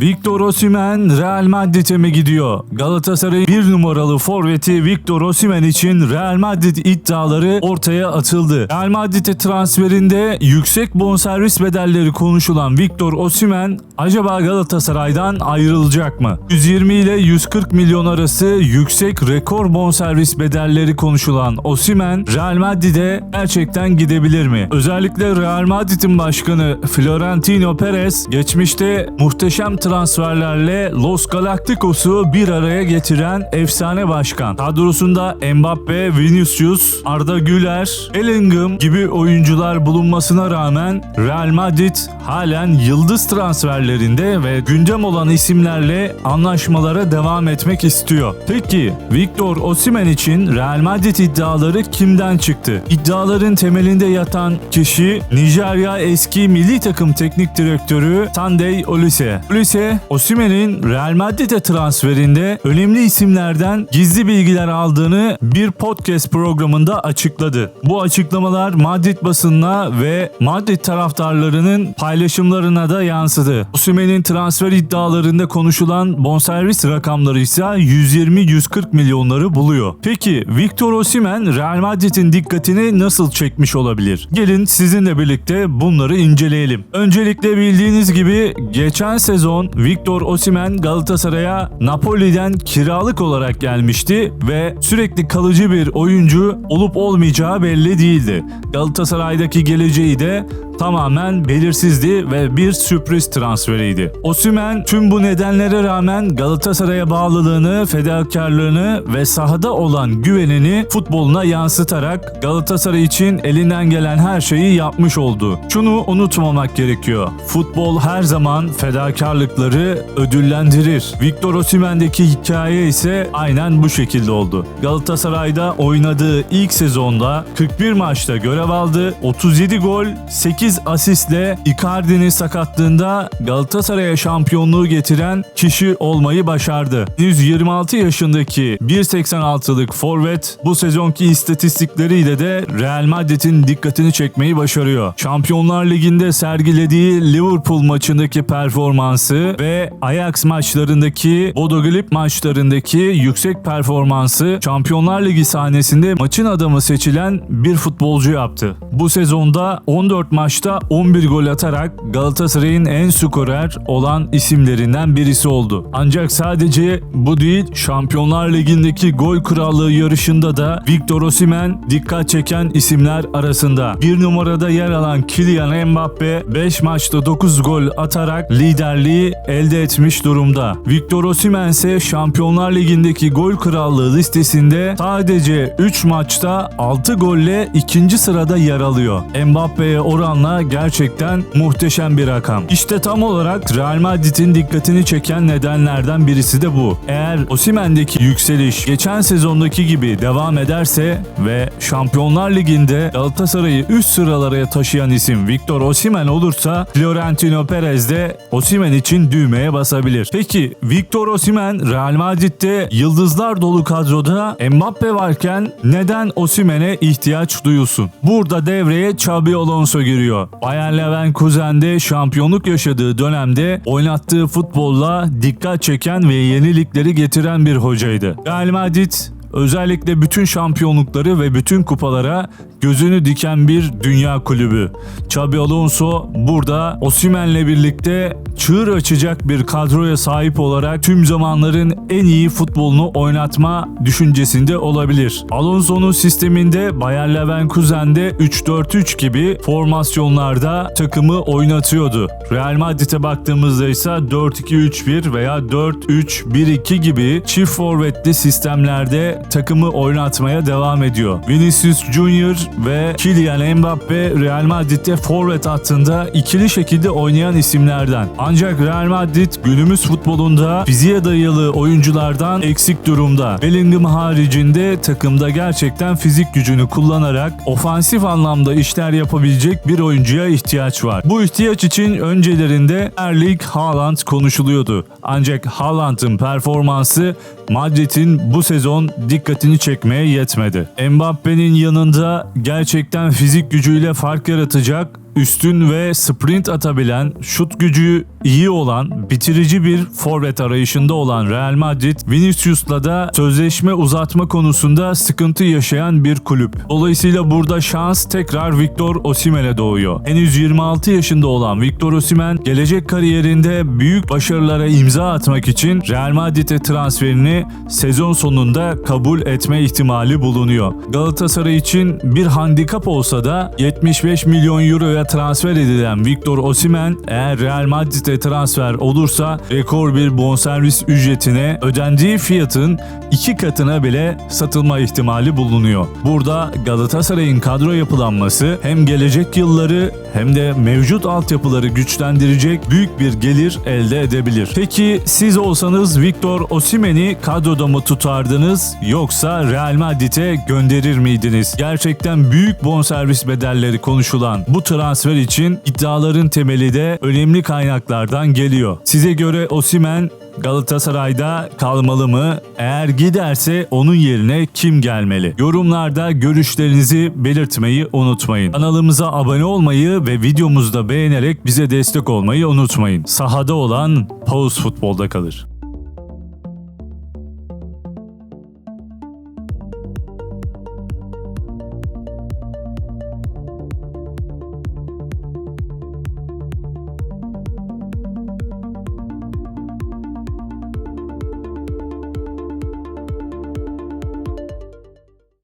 Victor Osimhen Real Madrid'e mi gidiyor? Galatasaray'ın bir numaralı forveti Victor Osimhen için Real Madrid iddiaları ortaya atıldı. Real Madrid'e transferinde yüksek bonservis bedelleri konuşulan Victor Osimhen acaba Galatasaray'dan ayrılacak mı? 120 ile 140 milyon arası yüksek rekor bonservis bedelleri konuşulan Osimhen Real Madrid'e gerçekten gidebilir mi? Özellikle Real Madrid'in başkanı Florentino Perez geçmişte muhteşem transferlerle Los Galacticos'u bir araya getiren efsane başkan. Kadrosunda Mbappe, Vinicius, Arda Güler, Bellingham gibi oyuncular bulunmasına rağmen Real Madrid halen yıldız transferlerinde ve gündem olan isimlerle anlaşmalara devam etmek istiyor. Peki Victor Osimhen için Real Madrid iddiaları kimden çıktı? İddiaların temelinde yatan kişi Nijerya eski milli takım teknik direktörü Sunday Olise. Olise, Osimhen'in Real Madrid'e transferinde önemli isimlerden gizli bilgiler aldığını bir podcast programında açıkladı. Bu açıklamalar Madrid basınına ve Madrid taraftarlarının paylaşımlarına da yansıdı. Osimhen'in transfer iddialarında konuşulan bonservis rakamları ise 120-140 milyonları buluyor. Peki Victor Osimhen Real Madrid'in dikkatini nasıl çekmiş olabilir? Gelin sizinle birlikte bunları inceleyelim. Öncelikle bildiğiniz gibi geçen sezon Victor Osimhen Galatasaray'a Napoli'den kiralık olarak gelmişti ve sürekli kalıcı bir oyuncu olup olmayacağı belli değildi. Galatasaray'daki geleceği de tamamen belirsizdi ve bir sürpriz transferiydi. Osimhen tüm bu nedenlere rağmen Galatasaray'a bağlılığını, fedakarlığını ve sahada olan güvenini futboluna yansıtarak Galatasaray için elinden gelen her şeyi yapmış oldu. Şunu unutmamak gerekiyor. Futbol her zaman fedakarlıkları ödüllendirir. Victor Osimhen'deki hikaye ise aynen bu şekilde oldu. Galatasaray'da oynadığı ilk sezonda 41 maçta görev aldı. 37 gol, 8 asistle Icardi'nin sakatlığında Galatasaray'a şampiyonluğu getiren kişi olmayı başardı. 126 yaşındaki 1.86'lık forvet bu sezonki istatistikleriyle de Real Madrid'in dikkatini çekmeyi başarıyor. Şampiyonlar Ligi'nde sergilediği Liverpool maçındaki performansı ve Ajax maçlarındaki Bodo Glimt maçlarındaki yüksek performansı Şampiyonlar Ligi sahnesinde maçın adamı seçilen bir futbolcu yaptı. Bu sezonda 14 maçta 11 gol atarak Galatasaray'ın en skorer olan isimlerinden birisi oldu. Ancak sadece bu değil Şampiyonlar Ligi'ndeki gol krallığı yarışında da Victor Osimhen dikkat çeken isimler arasında. Bir numarada yer alan Kylian Mbappe 5 maçta 9 gol atarak liderliği elde etmiş durumda. Victor Osimhen ise Şampiyonlar Ligi'ndeki gol krallığı listesinde sadece 3 maçta 6 golle ikinci sırada yer alıyor. Mbappe'ye oranla gerçekten muhteşem bir rakam. İşte tam olarak Real Madrid'in dikkatini çeken nedenlerden birisi de bu. Eğer Osimhen'deki yükseliş geçen sezondaki gibi devam ederse ve Şampiyonlar Ligi'nde Galatasaray'ı üst sıralara taşıyan isim Victor Osimhen olursa Florentino Perez de Osimhen için düğmeye basabilir. Peki Victor Osimhen Real Madrid'de yıldızlar dolu kadroda Mbappe varken neden Osimhen'e ihtiyaç duyulsun? Burada devreye Xabi Alonso giriyor. Bayern Leverkusen'de şampiyonluk yaşadığı dönemde oynattığı futbolla dikkat çeken ve yenilikleri getiren bir hocaydı. Real Madrid özellikle bütün şampiyonlukları ve bütün kupalara gözünü diken bir dünya kulübü. Xabi Alonso burada Osimhen'le birlikte çığır açacak bir kadroya sahip olarak tüm zamanların en iyi futbolunu oynatma düşüncesinde olabilir. Alonso'nun sisteminde Bayer Leverkusen'de 3-4-3 gibi formasyonlarda takımı oynatıyordu. Real Madrid'e baktığımızda ise 4-2-3-1 veya 4-3-1-2 gibi çift forvetli sistemlerde takımı oynatmaya devam ediyor. Vinicius Junior ve Kylian Mbappe Real Madrid'de forvet hattında ikili şekilde oynayan isimlerden. Ancak Real Madrid günümüz futbolunda fiziğe dayalı oyunculardan eksik durumda. Bellingham haricinde takımda gerçekten fizik gücünü kullanarak ofansif anlamda işler yapabilecek bir oyuncuya ihtiyaç var. Bu ihtiyaç için öncelerinde Erling Haaland konuşuluyordu. Ancak Haaland'ın performansı Madrid'in bu sezon dikkatini çekmeye yetmedi. Mbappe'nin yanında gerçekten fizik gücüyle fark yaratacak üstün ve sprint atabilen, şut gücü iyi olan, bitirici bir forvet arayışında olan Real Madrid, Vinicius'la da sözleşme uzatma konusunda sıkıntı yaşayan bir kulüp. Dolayısıyla burada şans tekrar Victor Osimhen'e doğuyor. Henüz 26 yaşında olan Victor Osimhen, gelecek kariyerinde büyük başarılara imza atmak için Real Madrid'e transferini sezon sonunda kabul etme ihtimali bulunuyor. Galatasaray için bir handikap olsa da 75 milyon euroya transfer edilen Victor Osimhen eğer Real Madrid'e transfer olursa rekor bir bonservis ücretine ödendiği fiyatın iki katına bile satılma ihtimali bulunuyor. Burada Galatasaray'ın kadro yapılanması hem gelecek yılları hem de mevcut altyapıları güçlendirecek büyük bir gelir elde edebilir. Peki siz olsanız Victor Osimhen'i kadroda mı tutardınız yoksa Real Madrid'e gönderir miydiniz? Gerçekten büyük bonservis bedelleri konuşulan bu transfer için iddiaların temeli de önemli kaynaklardan geliyor. Size göre Osimhen Galatasaray'da kalmalı mı? Eğer giderse onun yerine kim gelmeli? Yorumlarda görüşlerinizi belirtmeyi unutmayın. Kanalımıza abone olmayı ve videomuzu da beğenerek bize destek olmayı unutmayın. Sahada olan Pause Futbol'da kalır.